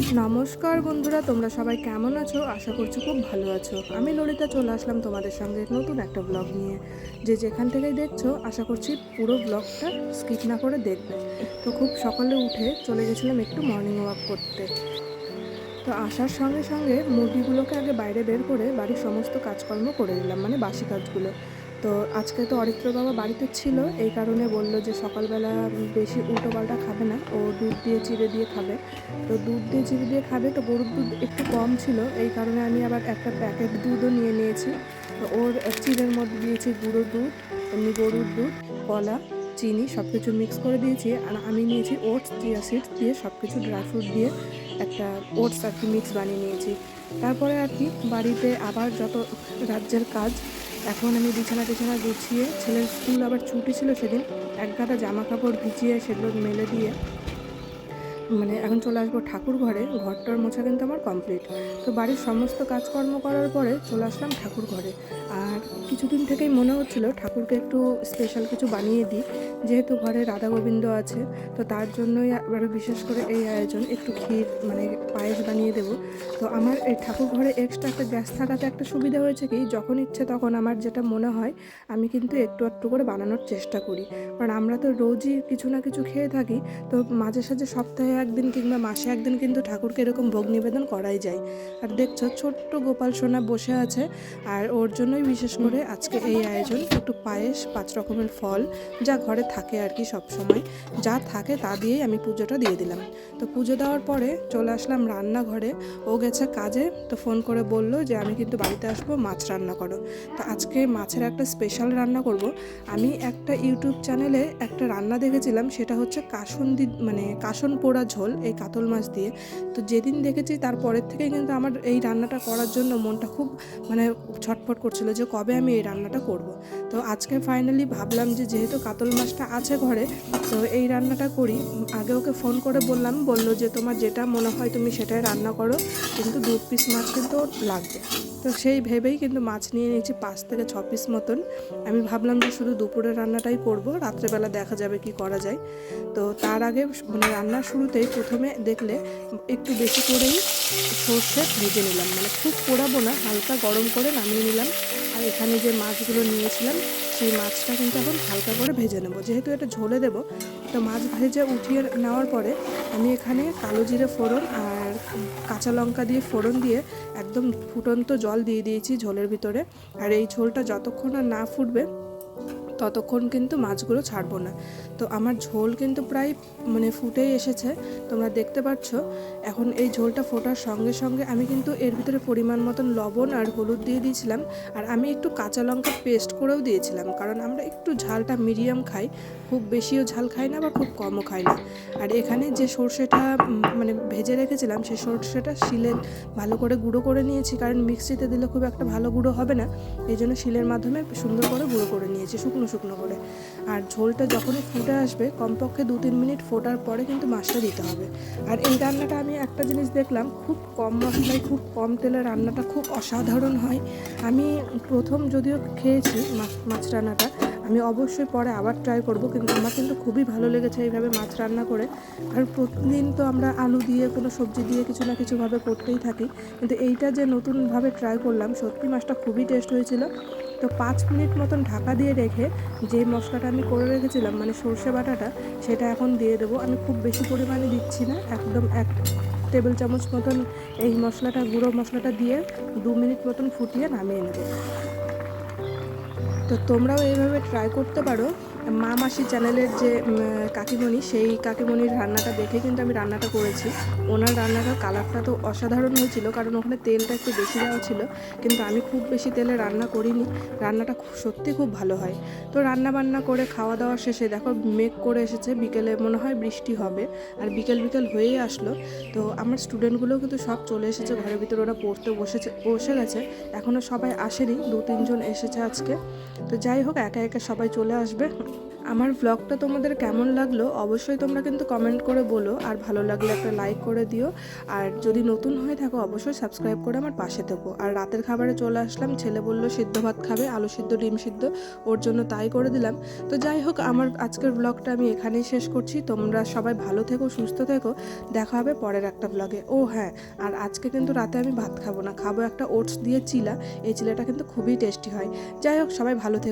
নমস্কার বন্ধুরা, তোমরা সবাই কেমন আছো? আশা করছি খুব ভালো আছো। আমি ললিতা, চলে আসলাম তোমাদের সঙ্গে নতুন একটা ব্লগ নিয়ে। যে যেখান থেকেই দেখছ, আশা করছি পুরো ব্লগটা স্কিপ না করে দেখবে। তো খুব সকালে উঠে চলে গেছিলাম একটু মর্নিং ওয়াক করতে। তো আসার সঙ্গে সঙ্গে মুরগিগুলোকে আগে বাইরে বের করে বাড়ির সমস্ত কাজকর্ম করে দিলাম মানে বাসি কাজগুলো। তো আজকে তো অরিত্র বাবা বাড়িতে ছিল, এই কারণে বলল যে সকালবেলা বেশি উল্টো পাল্টা খাবে না, ও দুধ দিয়ে চিড়ে দিয়ে খাবে। তো দুধ দিয়ে চিড়ে দিয়ে খাবে তো গরুর দুধ একটু কম ছিল, এই কারণে আমি আবার একটা প্যাকেট দুধও নিয়ে নিয়েছি। তো ওর চিড়ের মধ্যে দিয়েছি গুঁড়ো দুধ, এমনি গরুর দুধ, কলা, চিনি সব কিছু মিক্স করে দিয়েছি। আর আমি নিয়েছি ওটস, চিয়া সিডস দিয়ে সব কিছু ড্রাই ফ্রুট দিয়ে একটা ওটস আর কি মিক্স বানিয়ে নিয়েছি। তারপরে আর কি বাড়িতে আবার যত রাজ্যের কাজ এখন আমি বিছানা টিছানা গুছিয়ে, ছেলের স্কুল আবার ছুটি ছিল সেদিন, এক জামা কাপড় ভিজিয়ে সেগুলো মেলে দিয়ে মানে এখন চলে আসব ঠাকুর ঘরে, ঘরটার মোছা কিন্তু আমার কমপ্লিট তো বাড়ির সমস্ত কাজকর্ম করার পরে চলে আসলাম ঠাকুর ঘরে। আর কিছুদিন থেকেই মনে হচ্ছিল ঠাকুরকে একটু স্পেশাল কিছু বানিয়ে দিই। যেহেতু ঘরে রাধা গোবিন্দ আছে, তো তার জন্যই আরও বিশেষ করে এই আয়োজন, একটু ক্ষীর মানে পায়েস বানিয়ে দেবো। তো আমার এই ঠাকুর ঘরে এক্সট্রা একটা গ্যাস থাকাতে একটা সুবিধা হয়েছে কি, যখন ইচ্ছে তখন আমার যেটা মনে হয়, আমি কিন্তু একটু একটু করে বানানোর চেষ্টা করি। কারণ আমরা তো রোজই কিছু না কিছু খেয়ে থাকি, তো মাঝে সাঝে সপ্তাহে একদিন কিংবা মাসে একদিন কিন্তু ঠাকুরকে এরকম ভোগ নিবেদন করাই যায়। আর দেখছ, ছোট্ট গোপাল সোনা বসে আছে আর ওর জন্যই বিশেষ করে আজকে এই আয়োজন, একটু পায়েস, পাঁচ রকমের ফল যা ঘরে থাকে আর কি সব সময় যা থাকে তা দিয়েই আমি পুজোটা দিয়ে দিলাম। তো পুজো দেওয়ার পরে চলে আসলাম রান্নাঘরে। ও গেছে কাজে, তো ফোন করে বলল যে আমি কিন্তু বাড়িতে আসব, মাছ রান্না করো। তো আজকে মাছের একটা স্পেশাল রান্না করব। আমি একটা ইউটিউব চ্যানেলে একটা রান্না দেখেছিলাম, সেটা হচ্ছে কাসন দি মানে কাসন পোড়া ঝোল এই কাতল মাছ দিয়ে। তো যেদিন দেখেছি তারপরের থেকেই কিন্তু আমার এই রান্নাটা করার জন্য মনটা খুব মানে ছটফট করছিল যে কবে আমি এই রান্নাটা করব। তো আজকে ফাইনালি ভাবলাম যে যেহেতু কাতল মাছটা আছে ঘরে, তো এই রান্নাটা করি। আগে ওকে ফোন করে বললাম, বলল যে তোমার যেটা মনে হয় তুমি সেটাই রান্না করো, কিন্তু দু পিস মাছ কিন্তু লাগবে। তো সেই ভেবেই কিন্তু মাছ নিয়ে নিয়েছি পাঁচ থেকে ছ পিস মতন। আমি ভাবলাম যে শুধু দুপুরের রান্নাটাই করব, রাত্রেবেলা দেখা যাবে কি করা যায়। তো তার আগে মানে রান্নার শুরুতেই প্রথমে দেখলে একটু বেশি করেই সর্ষে ভেজে নিলাম। মানে খুব পোড়াবো না, হালকা গরম করে নামিয়ে নিলাম। আর এখানে যে মাছগুলো নিয়েছিলাম, সেই মাছটা কিন্তু এখন হালকা করে ভেজে নেব। যেহেতু এটা ঝোলে দেবো, তো মাছ ভেজে উঠিয়ে নেওয়ার পরে আমি এখানে কালো জিরে ফোড়ন আর কাঁচা লঙ্কা দিয়ে ফোড়ন দিয়ে একদম ফুটন্ত জল দিয়ে দিয়েছি ঝোলের ভিতরে। আর এই ঝোলটা যতক্ষণ না ফুটবে ততক্ষণ কিন্তু মাছগুলো ছাড়বো না। তো আমার ঝোল কিন্তু প্রায় মানে ফুটেই এসেছে। তোমরা দেখতে পাচ্ছ, এখন এই ঝোলটা ফোটার সঙ্গে সঙ্গে আমি কিন্তু এর ভিতরে পরিমাণ মতন লবণ আর হলুদ দিয়ে দিয়েছিলাম। আর আমি একটু কাঁচা লঙ্কা পেস্ট করেও দিয়েছিলাম, কারণ আমরা একটু ঝালটা মিডিয়াম খাই। খুব বেশিও ঝাল খাই না বা খুব কমও খাই না। আর এখানে যে সর্ষেটা মানে ভেজে রেখেছিলাম সেই সর্ষেটা শিলে ভালো করে গুঁড়ো করে নিয়েছি, কারণ মিক্সিতে দিলে খুব একটা ভালো গুঁড়ো হবে না। এই জন্য শিলের মাধ্যমে সুন্দর করে গুঁড়ো করে নিয়েছি, শুকনো শুকনো করে। আর ঝোলটা যখনই ফুটে আসবে, কমপক্ষে দু তিন মিনিট ফোটার পরে কিন্তু মাছটা দিতে হবে। আর এই রান্নাটা আমি একটা জিনিস দেখলাম, খুব কম মশলায়, খুব কম তেলে রান্নাটা খুব অসাধারণ হয়। আমি প্রথম যদিও খেয়েছি মাছ রান্নাটা, আমি অবশ্যই পরে আবার ট্রাই করব, কিন্তু আমার কিন্তু খুবই ভালো লেগেছে এইভাবে মাছ রান্না করে। আর প্রতিদিন তো আমরা আলু দিয়ে, কোনো সবজি দিয়ে কিছু না কিছুভাবে করতেই থাকি। কিন্তু এইটা যে নতুনভাবে ট্রাই করলাম, সত্যি মাছটা খুবই টেস্ট হয়েছিল। তো পাঁচ মিনিট মতন ঢাকা দিয়ে রেখে যে মশলাটা আমি করে রেখেছিলাম মানে সর্ষে বাটাটা, সেটা এখন দিয়ে দেবো। আমি খুব বেশি পরিমাণে দিচ্ছি না, একদম এক টেবিল চামচ মতন এই মশলাটা, গুঁড়ো মশলাটা দিয়ে দু মিনিট মতন ফুটিয়ে নামিয়ে নেব। তো তোমরাও এইভাবে ট্রাই করতে পারো। মা মাসি চ্যানেলের যে কাকিমণি, সেই কাকিমণির রান্নাটা দেখে কিন্তু আমি রান্নাটা করেছি। ওনার রান্নাটার কালারটা তো অসাধারণ হয়েছিল, কারণ ওখানে তেলটা একটু বেশি দেওয়া ছিল, কিন্তু আমি খুব বেশি তেলে রান্না করিনি। রান্নাটা খুব, সত্যি খুব ভালো হয়। তো রান্না বান্না করে খাওয়া দাওয়া শেষে দেখো, মেঘ করে এসেছে, বিকেলে মনে হয় বৃষ্টি হবে, আর বিকেল বিকেল হয়েই আসলো। তো আমার স্টুডেন্টগুলোও কিন্তু সব চলে এসেছে, ঘরের ভিতরে ওরা পড়তে বসেছে, বসে গেছে এখনও সবাই আসেনি দু তিনজন এসেছে আজকে। তো যাই হোক, একা একা সবাই চলে আসবে। আমার ব্লগটা তোমাদের কেমন লাগল অবশ্যই তোমরা কিন্তু কমেন্ট করে বলো, আর ভালো লাগলে একটা লাইক করে দিও। আর যদি নতুন হয়ে থাকো, অবশ্যই সাবস্ক্রাইব করে আমার পাশে থেকো। আর রাতের খাবারে চলে আসলাম, ছেলে বলল সিদ্ধ ভাত খাবে, আলু সিদ্ধ, ডিম সিদ্ধ, ওর জন্য তাই করে দিলাম। তো যাই হোক, আমার আজকের ব্লগটা আমি এখানেই শেষ করছি। তোমরা সবাই ভালো থেকো, সুস্থ থেকো। দেখা হবে পরের একটা ব্লগে ও হ্যাঁ আর আজকে কিন্তু রাতে আমি ভাত খাব না, খাব একটা ওটস দিয়ে চিলা। এই চিলাটা কিন্তু খুবই টেস্টি হয়। যাই হোক, সবাই ভালো থেকো।